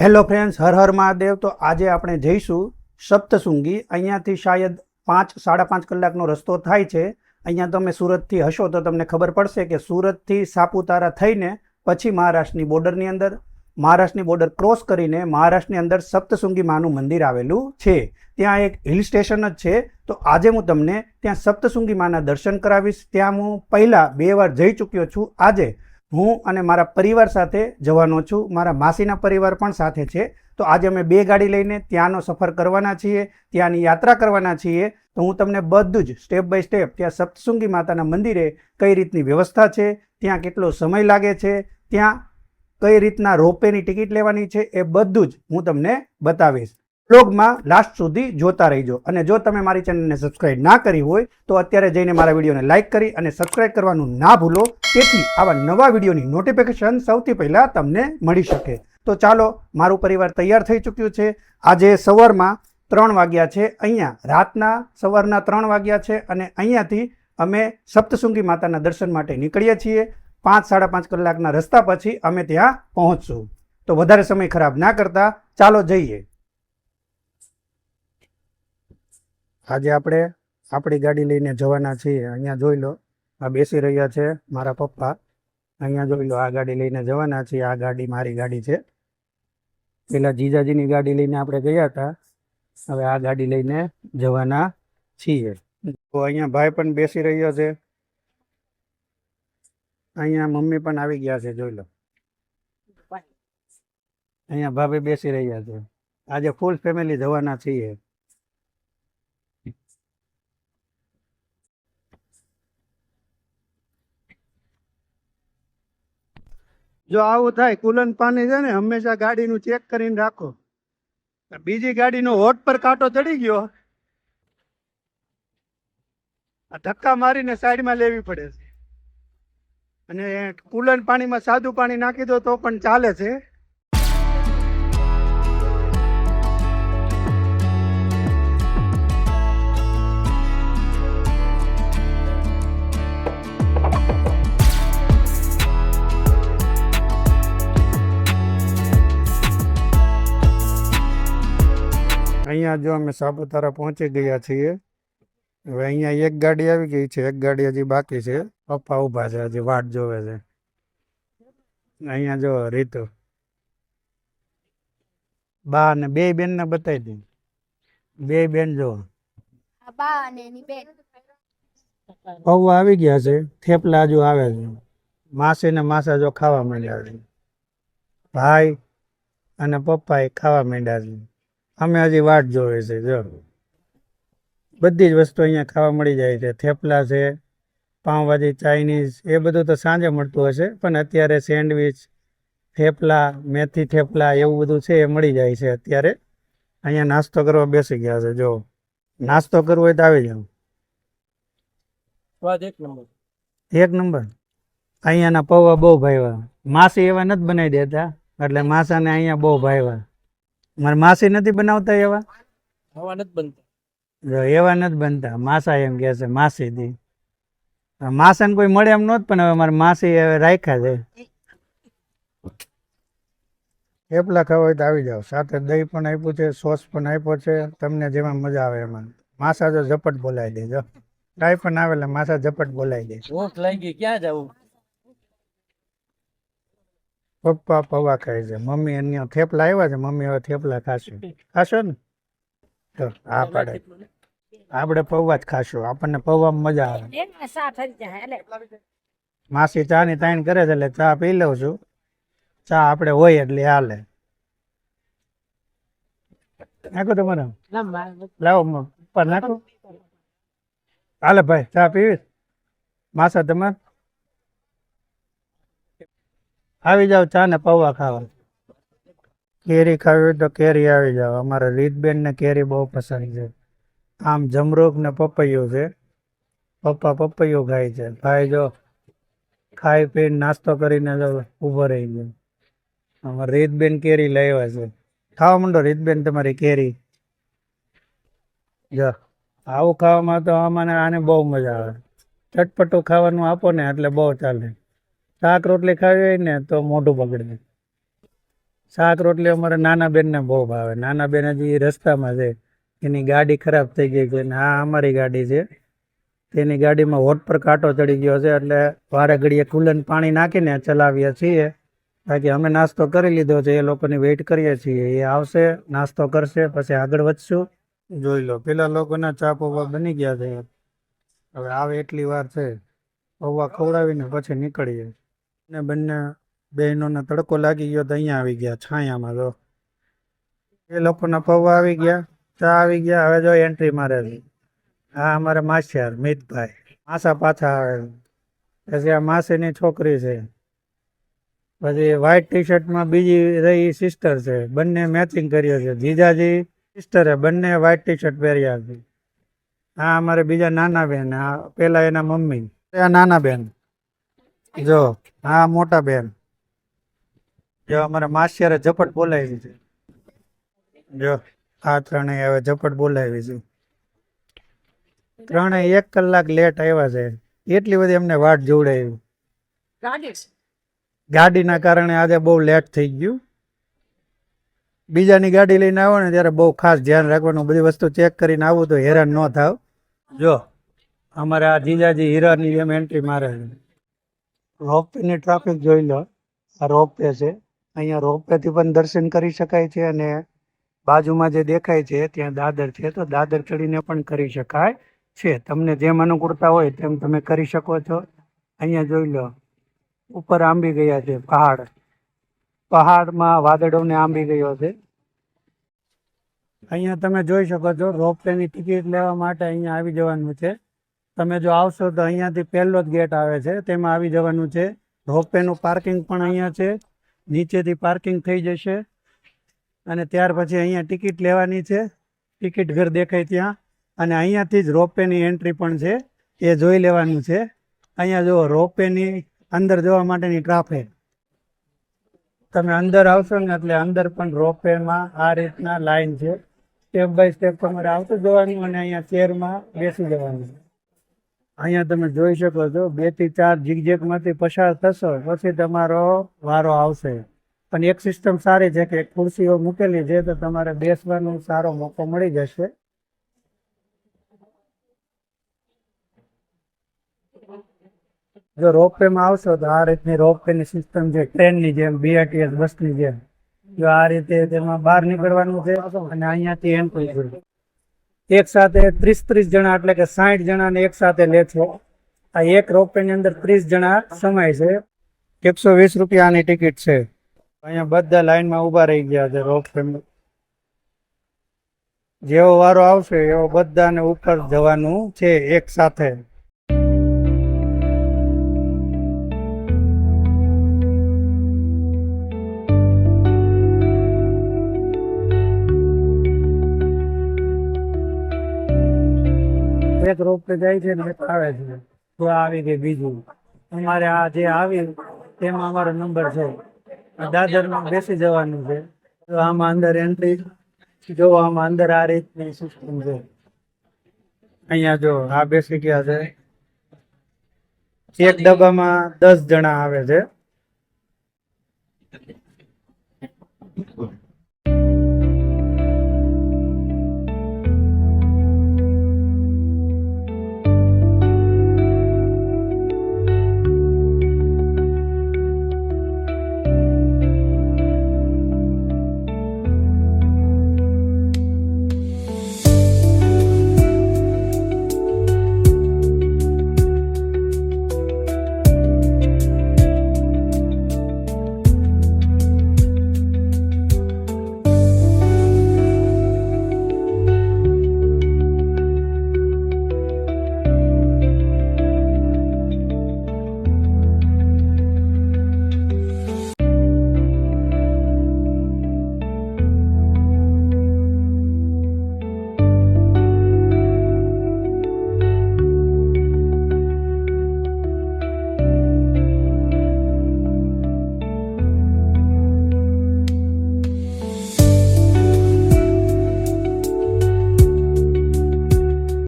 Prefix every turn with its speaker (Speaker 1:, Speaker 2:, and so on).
Speaker 1: Hello friends, હર હર મહાદેવ. તો આજે આપણે જઈશું સપ્તશૃંગી. અહીંયાથી શાયદ પાંચ, સાડા પાંચ કલાકનો રસ્તો થાય છે. અહીંયા તમે સુરતથી હશો તો તમને ખબર પડશે કે સુરતથી સાપુતારા થઈને પછી મહારાષ્ટ્રની બોર્ડરની અંદર, મહારાષ્ટ્રની બોર્ડર ક્રોસ કરીને મહારાષ્ટ્રની અંદર સપ્તશૃંગી માનું મંદિર આવેલું છે. ત્યાં એક હિલ સ્ટેશન જ છે. તો આજે હું તમને ત્યાં સપ્તશૃંગી માના દર્શન કરાવીશ. ત્યાં હું પહેલાં બે વાર જઈ ચૂક્યો છું. આજે હું અને મારા પરિવાર સાથે જવાનો છું. મારા માસીના પરિવાર પણ સાથે છે. તો આજે અમે બે ગાડી લઈને ત્યાંનો સફર કરવાના છીએ, ત્યાંની યાત્રા કરવાના છીએ. તો હું તમને બધું જ સ્ટેપ બાય સ્ટેપ ત્યાં સપ્તશૃંગી માતાના મંદિરે કઈ રીતની વ્યવસ્થા છે, ત્યાં કેટલો સમય લાગે છે, ત્યાં કઈ રીતના રોપવેની ટિકિટ લેવાની છે એ બધું જ હું તમને બતાવીશ. બ્લોગમાં લાસ્ટ સુધી જોતા રહીજો. અને જો તમે મારી ચેનલને સબસ્ક્રાઇબ ના કરી હોય, તો અત્યારે જઈને મારા વિડીયોને લાઇક કરી અને સબસ્ક્રાઇબ કરવાનું ના ભૂલો. તેથી આવા નવા વિડીયોની નોટિફિકેશન સૌથી પહેલાં તમને મળી શકે. તો ચાલો, મારું પરિવાર તૈયાર થઈ ચૂક્યું છે. આજે સવારમાં ત્રણ વાગ્યા છે. અહીંયા રાતના સવારના ત્રણ વાગ્યા છે અને અહીંયાથી અમે સપ્તશૃંગી માતાના દર્શન માટે નીકળીએ છીએ. પાંચ, સાડા પાંચ કલાકના રસ્તા પછી અમે ત્યાં પહોંચશું. તો વધારે સમય ખરાબ ના કરતા ચાલો જઈએ. આજે આપણે આપણી ગાડી લઈને જવાના છીએ. અહીંયા જોઈ લો. આ બેસી રહ્યા છે મારા પપ્પા. અહીંયા જોઈ લો આ ગાડી લઈને જવાના છીએ. આ ગાડી મારી ગાડી છે. પેલા જીજાજીની ગાડી લઈને આપણે ગયા હતા. હવે આ ગાડી લઈને જવાના છીએ. તો અહીંયા ભાઈ પણ બેસી રહ્યો છે. અહીંયા મમ્મી પણ આવી ગયા છે જોઈ લો. અહીંયા ભાભી બેસી રહ્યા છે. આજે ફૂલ ફેમિલી જવાના છીએ. જો આવું થાય, કુલન પાણી છે ને, હંમેશા ગાડીનું ચેક કરીને રાખો. બીજી ગાડીનો હોટ પર કાંટો ચડી ગયો. આ ધક્કા મારીને સાઈડમાં લેવી પડે છે. અને કુલન પાણીમાં સાદું પાણી નાખી દો તો પણ ચાલે છે. અહીંયા જો અમે સાપુતારા પહોંચી ગયા છીએ હવે અહીંયા એક ગાડી આવી ગઈ છે એક ગાડી હજી બાકી છે. પપ્પા ઊભા છે હજી વાટ જોવે છે. અહીંયા જો રીતુ. બા ને બે બેન ને બતાવી દે. બે બેન જો.
Speaker 2: આ બા અને એની બેન.
Speaker 1: પૌવા આવી ગયા છે થેપલા હજુ આવે છે. માસી ને માસા જો ખાવા માંડ્યા છે. ભાઈ અને પપ્પા એ ખાવા માંડ્યા છે. અમે હજી વાટ જોવે છે જો. બધી જ વસ્તુ અહીંયા ખાવા મળી જાય છે. થેપલા છે પાઉંભાજી ચાઇનીઝ એ બધું તો સાંજે મળતું હશે પણ અત્યારે સેન્ડવિચ થેપલા મેથી થેપલા એવું બધું છે એ મળી જાય છે અત્યારે. અહીંયા નાસ્તો કરવા બેસી ગયા છે જો. નાસ્તો કરવો હોય તો આવી જાઉં
Speaker 3: સ્વાદ એક નંબર.
Speaker 1: એક નંબર. અહીંયાના પૌવા બહુ ભાવ્યા. માસી એવા નથી બનાવી દેતા એટલે માસાને અહીંયા બહુ ભાવ્યા. મારા માસી નથી બનાવતા એવા?
Speaker 3: હવા નથી બનતા.
Speaker 1: એવા નથી બનતા. માસા એમ કે છે માસી દી. માસાને કોઈ મળે એમ નહોત પણ હવે મારા માસી હવે રાખ્યા છે. થેપલા ખાવા હોય તો આવી જાઓ. સાથે દહીં પણ આપ્યું છે સોસ પણ આપ્યો છે તમને જેમાં મજા આવે એમાં. માસા જો ઝપટ બોલાવી દેજો. કાંઈ પણ આવે એટલે માસા ઝપટ બોલાવી દે
Speaker 3: ભૂખ લાગી ક્યાં જવું?
Speaker 1: પપ્પા પૌવા ખાય છે. મમ્મી અન્ય થેપલા આવ્યા છે. મમ્મી હવે થેપલા ખાશે. ખાશો ને? તો હા પાડે. આપણે પૌવા જ ખાશું. આપણને પૌવામાં મજા આવે. માસી ચા ની તાણ કરે છે એટલે ચા પી લઉં છું. ચા આપણે હોય એટલે હાલે. નાખો તમારે લાવો ઉપર નાખો. હાલે ભાઈ ચા પીવી? માસા તમારે? આવી જાવ ચા ને પૌવા ખાવા કેરી ખાવી હોય તો કેરી આવી જાવ અમારા રીતબેન ને કેરી બહુ પસંદ છે. આમ જમરૂખ ને પપૈયું છે. પપ્પા પપૈયું ખાય છે. ભાઈ જો ખાઈ પીને નાસ્તો કરીને જો ઊભો રહી ગયો. અમારે રીતબેન કેરી લાવ્યા છે. ખાવા માંડો રીતબેન તમારી કેરી. જો, આવું ખાવામાં તો અમને આને બહુ મજા આવે. ચટપટું ખાવાનું આપો ને એટલે બહુ ચાલે. શાક રોટલી ખાવી હોય ને તો મોઢું બગડે શાક રોટલી અમારે નાના બેનને બહુ ભાવે. નાના બેન હજી રસ્તામાં છે. એની ગાડી ખરાબ થઈ ગઈ છે. ને આ અમારી ગાડી છે. તેની ગાડીમાં હોટ પર કાંટો ચડી ગયો છે. એટલે વારે ઘડીએ કુલન પાણી નાખીને ચલાવીએ છીએ. બાકી અમે નાસ્તો કરી લીધો છે. એ લોકોની વેઇટ કરીએ છીએ. એ આવશે, નાસ્તો કરશે, પછી આગળ વધશું. જોઈ લો. પેલા લોકોના ચા પૌવા બની ગયા છે. હવે આવે એટલી વાર છે. પૌવા ખવડાવીને પછી નીકળીએ. ને બંને બહેનોને તડકો લાગી ગયો તો અહીંયા આવી ગયા, છાયામાં તો એ લોકોના પૌવા આવી ગયા, ચા આવી ગયા, હવે જો એન્ટ્રી મારે આ અમારા માસિયાર, મિતભાઈ. માસા પાછા આવે પછી આ માસીની છોકરી છે. પછી વ્હાઈટ ટી શર્ટમાં બીજી રહી સિસ્ટર છે. બંને મેચિંગ કર્યો છે. જીજાજી સિસ્ટરે બંને વ્હાઈટ ટી શર્ટ પહેર્યા છે. હા અમારે બીજા નાના બેન, આ પેલા એના મમ્મી. આ નાના બેન. જો હા મોટા બેન. જો અમારા માસિયારે ઝપટ બોલાવી છે. જો આ ત્રણેય હવે ઝપટ બોલાવી છે. ત્રણેય એક કલાક લેટ આવ્યા છે. એટલી બધી અમને વાટ જોવડાવી. ગાડીના કારણે આજે બહુ લેટ થઈ ગયું. બીજાની ગાડી લઈને આવો ને ત્યારે બહુ ખાસ ધ્યાન રાખવાનું. બધી વસ્તુ ચેક કરીને આવું તો હેરાન ન થાવ. જો અમારે આ જીજાજી હીરાની જેમ એન્ટ્રી મારે છે. રોપવેની ટ્રાફિક જોઈ લો. આ રોપવે છે. અહીંયા રોપવેથી પણ દર્શન કરી શકાય છે અને બાજુમાં જે દેખાય છે ત્યાં દાદર છે, તો દાદર ચડીને પણ કરી શકાય છે. તમને જેમ અનુકૂળતા હોય તેમ તમે કરી શકો છો. અહીંયા જોઈ લો. ઉપર આંબી ગયા છે, પહાડ. પહાડમાં વાદળોને આંબી ગયો છે. અહીંયા તમે જોઈ શકો છો, રોપવેની ટિકિટ લેવા માટે અહીંયા આવી જવાનું છે. તમે જો આવશો તો અહીંયાથી પહેલો જ ગેટ આવે છે, તેમાં આવી જવાનું છે. રોપવેનું પાર્કિંગ પણ અહીંયા છે, નીચેથી પાર્કિંગ થઈ જશે. અને ત્યાર પછી અહીંયા ટિકિટ લેવાની છે, ટિકિટ ઘર દેખાય ત્યાં. અને અહીંયાથી જ રોપવેની એન્ટ્રી પણ છે, એ જોઈ લેવાનું છે. અહીંયા જુઓ રોપવેની અંદર જવા માટેની ટ્રાફિક તમે અંદર આવશો ને એટલે અંદર પણ રોપવેમાં આ રીતના લાઈન છે. સ્ટેપ બાય સ્ટેપ તમારે આવતું જવાનું અને અહીંયા ચેરમાં બેસી જવાનું અહીંયા તમે જોઈ શકો છો, બેથી ચાર ઝીકઝેકમાંથી પસાર થશો, પછી તમારો વારો આવશે. પણ એક સિસ્ટમ સારી છે કે ખુરશીઓ મૂકેલી છે, તો તમારે બેસવાનો સારો મોકો મળી જશે. જો રોપવેમાં આવશો, તો આ રીતની રોપવેની સિસ્ટમ છે, ટ્રેનની જેમ બીઆરટીએસ બસની જેમ. જો આ રીતે તેમાં બહાર નીકળવાનું છે, અને અહીંયાથી એન્ટ્રી છે. એક સાથે ત્રીસ ત્રીસ જણા એટલે કે સાઠ જણાને એક સાથે લે છે આ એક રોપવેની અંદર ત્રીસ જણા સમાય છે. એકસો વીસ રૂપિયાની ટિકિટ છે. અહીંયા બધા લાઈનમાં ઊભા રહી ગયા છે રોપવેમાં જેવો વારો આવશે એવો બધાને ઉપર જવાનું છે એક સાથે. એક રોપવે જાય છે ને આવે છે. તો આવી ગઈ બીજું. અમારે આ જે આવી, તેમાં અમારો નંબર છે. દાદર દાદરમાં બેસી જવાનું છે. તો આમાં અંદર એન્ટ્રી જો આમાં અંદર આ રીતની સિસ્ટમ છે. અહીંયા જો આ બેસી ગયા છે. એક ડબ્બામાં દસ જણા આવે છે.